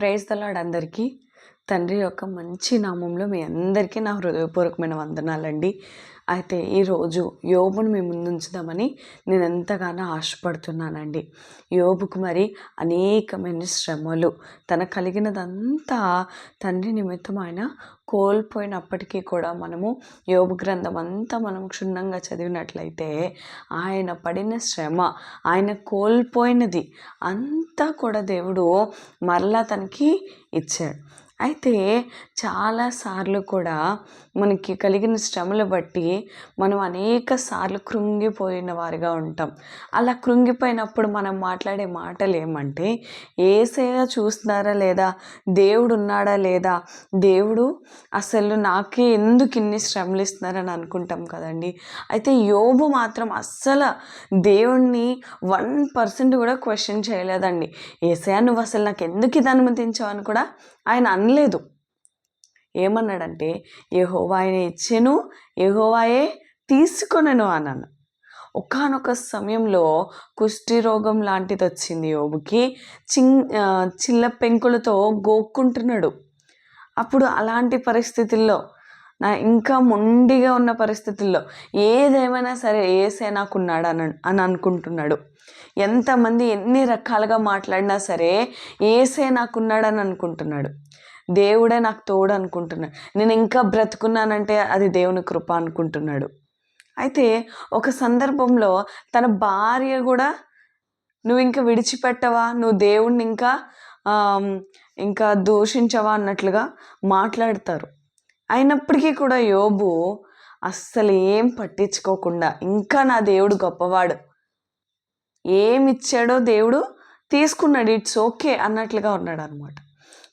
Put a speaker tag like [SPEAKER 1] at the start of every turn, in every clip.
[SPEAKER 1] Praise తలాడ్ అందరికీ. తండ్రి యొక్క మంచి నామంలో మీ అందరికీ నా హృదయపూర్వకమైన వందనాలండి. అయితే ఈరోజు యోబును మీ ముందుంచుదామని నేను ఎంతగానో ఆశపడుతున్నానండి. యోబుకు మరి అనేకమైన శ్రమలు. తన కలిగినదంతా తండ్రి నిమిత్తం ఆయన కోల్పోయినప్పటికీ కూడా మనము యోబు గ్రంథం అంతా మనం క్షుణ్ణంగా చదివినట్లయితే ఆయన పడిన శ్రమ ఆయన కోల్పోయినది అంతా కూడా దేవుడు మరలా తనకి ఇచ్చాడు. అయితే చాలాసార్లు కూడా మనకి కలిగిన శ్రమలు బట్టి మనం అనేక సార్లు కృంగిపోయిన వారిగా ఉంటాం. అలా కృంగిపోయినప్పుడు మనం మాట్లాడే మాటలు ఏమంటే ఏసయ్య చూస్తున్నారా లేదా? దేవుడు ఉన్నాడా లేదా? దేవుడు అసలు నాకే ఎందుకు ఇన్ని శ్రమలు ఇస్తున్నారని అనుకుంటాం కదండి. అయితే యోబు మాత్రం అస్సలు దేవుణ్ణి వన్ పర్సెంట్ కూడా క్వశ్చన్ చేయలేదండి. ఏసయ్య నువ్వు అసలు నాకు ఎందుకు ఇది అనుమతించావు అని కూడా ఆయన అనలేదు. ఏమన్నాడంటే యెహోవా ఆయన ఇచ్చెను తీసుకొనను తీసుకొనెను అన్నాను ఒకానొక సమయంలో కుష్టి రోగం లాంటిది వచ్చింది యోబుకి. చిన్ చిల్ల పెంకులతో గోక్కుంటున్నాడు. అప్పుడు అలాంటి పరిస్థితుల్లో నా ఇంకా మొండిగా ఉన్న పరిస్థితుల్లో ఏదేమైనా సరే ఏసే నాకున్నాడు అని అని అనుకుంటున్నాడు. ఎంతమంది ఎన్ని రకాలుగా మాట్లాడినా సరే ఏసే నాకున్నాడని అనుకుంటున్నాడు. దేవుడే నాకు తోడు అనుకుంటున్నాడు. నేను ఇంకా బ్రతుకున్నానంటే అది దేవుని కృప అనుకుంటున్నాడు. అయితే ఒక సందర్భంలో తన భార్య కూడా నువ్వు ఇంకా విడిచిపెట్టవా? నువ్వు దేవుణ్ణి ఇంకా ఇంకా దూషించవా? అన్నట్లుగా మాట్లాడతారు. అయినప్పటికీ కూడా యోబు అస్సలు ఏం పట్టించుకోకుండా ఇంకా నా దేవుడు గొప్పవాడు. ఏమిచ్చాడో దేవుడు తీసుకున్నాడు. ఇట్స్ ఓకే అన్నట్లుగా ఉన్నాడు అనమాట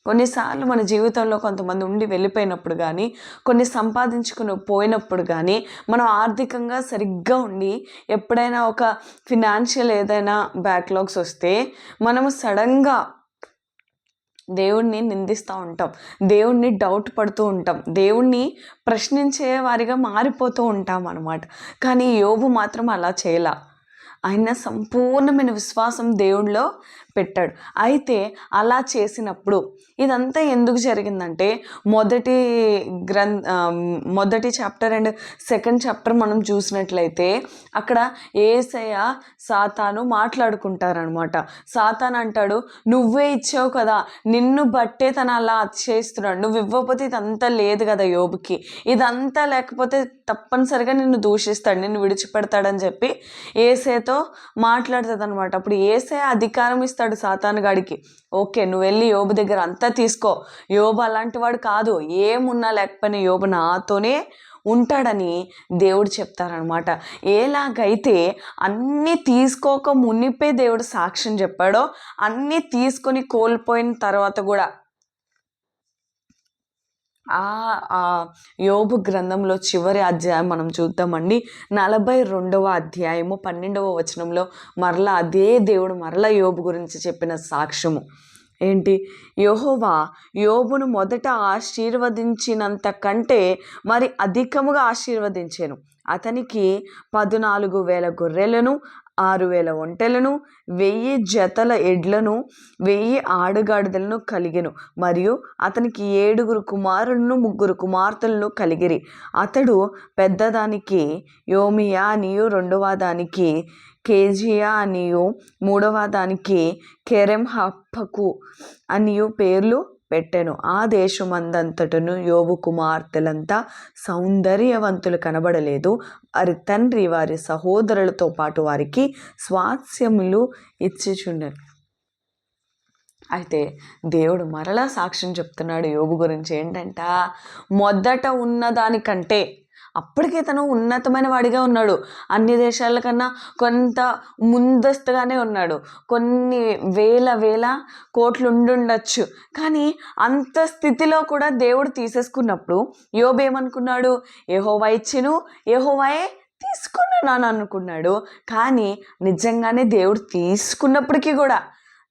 [SPEAKER 1] కొన్నిసార్లు మన జీవితంలో కొంతమంది ఉండి వెళ్ళిపోయినప్పుడు కానీ కొన్ని సంపాదించుకుని పోయినప్పుడు కానీ మనం ఆర్థికంగా సరిగ్గా ఉండి ఎప్పుడైనా ఒక ఫినాన్షియల్ ఏదైనా బ్యాక్లాగ్స్ వస్తే మనము సడన్గా దేవుణ్ణి నిందిస్తూ ఉంటాం. దేవుణ్ణి డౌట్ పడుతూ ఉంటాం. దేవుణ్ణి ప్రశ్నించే వారిగా మారిపోతూ ఉంటాం అనమాట కానీ యోబు మాత్రం అలా చేయలా. ఆయన సంపూర్ణమైన విశ్వాసం దేవుడిలో పెట్టాడు. అయితే అలా చేసినప్పుడు ఇదంతా ఎందుకు జరిగిందంటే మొదటి గ్రం మొదటి చాప్టర్ అండ్ సెకండ్ చాప్టర్ మనం చూసినట్లయితే అక్కడ ఏసయ్య సాతాను మాట్లాడుకుంటారనమాట సాతాన్ అంటాడు నువ్వే ఇచ్చావు కదా నిన్ను బట్టే తను అలా చేస్తున్నాడు నువ్వు ఇవ్వకపోతే ఇదంతా లేదు కదా యోబుకి. ఇదంతా లేకపోతే తప్పనిసరిగా నిన్ను దూషిస్తాడు నిన్ను విడిచిపెడతాడని చెప్పి ఏసేతో మాట్లాడుతుంది అనమాట అప్పుడు ఏసే అధికారం ఇస్తాడు సాతాను గాడికి. ఓకే నువ్వు వెళ్ళి యోబు దగ్గర అంతా తీసుకో. యోబు అలాంటి వాడు కాదు. ఏమున్నా లేకపోయినా యోబు నాతోనే ఉంటాడని దేవుడు చెప్తారనమాట ఎలాగైతే అన్నీ తీసుకోక మునిపే దేవుడు సాక్ష్యం చెప్పాడో అన్నీ తీసుకొని కోల్పోయిన తర్వాత కూడా యోబు గ్రంథంలో చివరి అధ్యాయం మనం చూద్దామండి. నలభై రెండవ అధ్యాయము పన్నెండవ వచనంలో మరలా అదే దేవుడు మరలా యోబు గురించి చెప్పిన సాక్ష్యము. ఏంటి? యోహోవా యోబును మొదట ఆశీర్వదించినంత కంటే మరి అధికముగా ఆశీర్వదించాను. అతనికి పద్నాలుగు వేల గొర్రెలను ఆరు వేల ఒంటెలను వెయ్యి జతల ఎడ్లను వెయ్యి ఆడుగాడిదలను కలిగెను. మరియు అతనికి ఏడుగురు కుమారులను ముగ్గురు కుమార్తెలను కలిగిరి. అతడు పెద్దదానికి యోమియా అనియు రెండవ దానికి కేజియా అనియు మూడవ దానికి కెరెం హప్పకు అనియు పేర్లు పెట్టెను. ఆ దేశమందంతటను యోబు కుమార్తెలంతా సౌందర్యవంతులు కనబడలేదు. వారి తండ్రి వారి సహోదరులతో పాటు వారికి స్వాస్యములు ఇచ్చిచుండెను అయితే దేవుడు మరలా సాక్ష్యం చెప్తున్నాడు యోగు గురించి. ఏంటంట? మొదట ఉన్నదానికంటే అప్పటికే తను ఉన్నతమైన వాడిగా ఉన్నాడు. అన్ని దేశాల కన్నా కొంత ముందస్తుగానే ఉన్నాడు. కొన్ని వేల వేల కోట్లు ఉండుండొచ్చు కానీ అంత స్థితిలో కూడా దేవుడు తీసేసుకున్నప్పుడు యోబు ఏమనుకున్నాడు? ఏహోవా ఇచ్చిను ఏహోవాయే తీసుకున్నాను అనుకున్నాడు. కానీ నిజంగానే దేవుడు తీసుకున్నప్పటికీ కూడా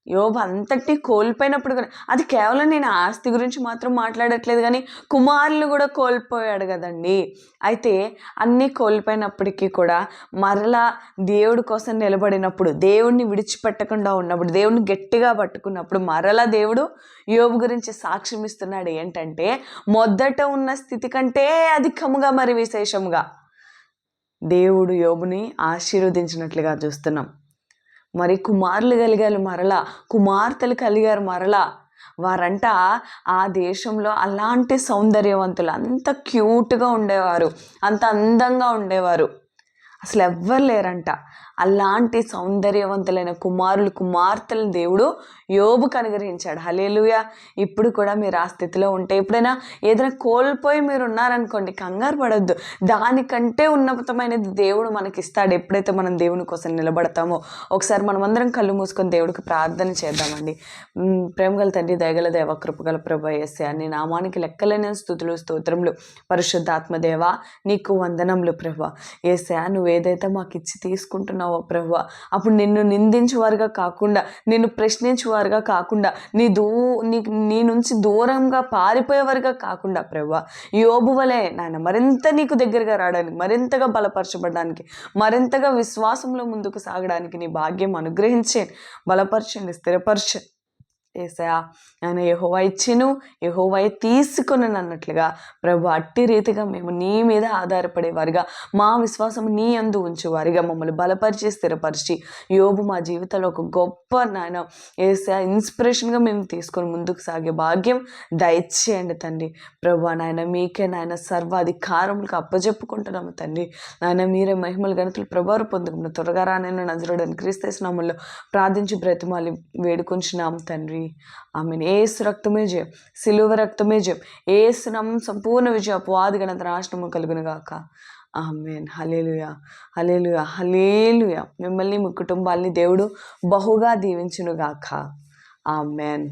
[SPEAKER 1] యోబు అంతటి కోల్పోయినప్పుడు కూడా అది కేవలం నేను ఆస్తి గురించి మాత్రం మాట్లాడట్లేదు కానీ కుమారులు కూడా కోల్పోయాడు కదండి. అయితే అన్నీ కోల్పోయినప్పటికీ కూడా మరలా దేవుడి కోసం నిలబడినప్పుడు దేవుడిని విడిచిపెట్టకుండా ఉన్నప్పుడు దేవుడిని గట్టిగా పట్టుకున్నప్పుడు మరలా దేవుడు యోబు గురించి సాక్ష్యం ఇస్తున్నాడు ఏంటంటే మొదట ఉన్న స్థితి కంటే అధికముగా మరి విశేషముగా దేవుడు యోబుని ఆశీర్వదించినట్లుగా చూస్తున్నాం. మరి కుమారులు కలిగారు మరలా కుమార్తెలు కలిగారు మరలా. వారంట ఆ దేశంలో అలాంటి సౌందర్యవంతులు అంత క్యూట్గా ఉండేవారు అంత అందంగా ఉండేవారు. అసలు ఎవ్వరు లేరంట. అలాంటి సౌందర్యవంతులైన కుమారులు కుమార్తెలను దేవుడు యోబుకు అనుగ్రహించాడు. హలేలుయ ఇప్పుడు కూడా మీరు ఆ స్థితిలో ఉంటే ఎప్పుడైనా ఏదైనా కోల్పోయి మీరు ఉన్నారనుకోండి కంగారు పడద్దు. దానికంటే ఉన్నతమైనది దేవుడు మనకి ఇస్తాడు ఎప్పుడైతే మనం దేవుని కోసం నిలబడతామో ఒకసారి మనం అందరం కళ్ళు మూసుకొని దేవుడికి ప్రార్థన చేద్దామండి. ప్రేమగల తండ్రి దయగల దేవ కృపగల ప్రభ ఎస్సే అని నామానికి లెక్కలేని స్థుతులు స్తోత్రములు. పరిశుద్ధాత్మదేవ నీకు వందనములు ప్రభ. ఏసా నువ్వు ఏదైతే మాకు ఇచ్చి తీసుకుంటున్నావు ప్రభ అప్పుడు నిన్ను నిందించేవారుగా కాకుండా నిన్ను ప్రశ్నించేవారుగా కాకుండా నీ దూ నీ నీ నుంచి దూరంగా పారిపోయేవారుగా కాకుండా ప్రభు యోబు వలె నాయన మరింత నీకు దగ్గరగా రావడానికి మరింతగా బలపరచబడడానికి మరింతగా విశ్వాసంలో ముందుకు సాగడానికి నీ భాగ్యం అనుగ్రహించండి బలపరచండి స్థిరపరచండి. ఏసయా ఆయన యహోవా ఇచ్చిను యహోవా తీసుకుని అన్నట్లుగా ప్రభు అట్టి రీతిగా మేము నీ మీద ఆధారపడేవారుగా మా విశ్వాసం నీ అందు ఉంచేవారుగా మమ్మల్ని బలపరిచి స్థిరపరిచి యోబు మా జీవితంలో ఒక గొప్ప నాయన ఏసయా ఇన్స్పిరేషన్గా మేము తీసుకొని ముందుకు సాగే భాగ్యం దయచేయండి తండ్రి. ప్రభు నాయన మీకే నాయన సర్వాధికారములకు అప్పజెప్పుకుంటున్నాము తండ్రి. నాయన మీరే మహిమల గణతులు ప్రభావం పొందుకున్న త్వరగా రానైనా నజరుడని క్రీస్తేసినాముల్లో ప్రార్థించి బ్రతిమాలి వేడుకొంచున్నాము తండ్రి. ఆమెను. ఏసు రక్తమే జయం. సిలువ రక్తమే జయం. ఏసునం సంపూర్ణ విజయ అపవాది గణత నాశనము కలుగును గాక. ఆమెన్. హలేలుయా హలేలుయా హలేలుయా మిమ్మల్ని మీ కుటుంబాల్ని దేవుడు బహుగా దీవించును గాక. ఆమెన్.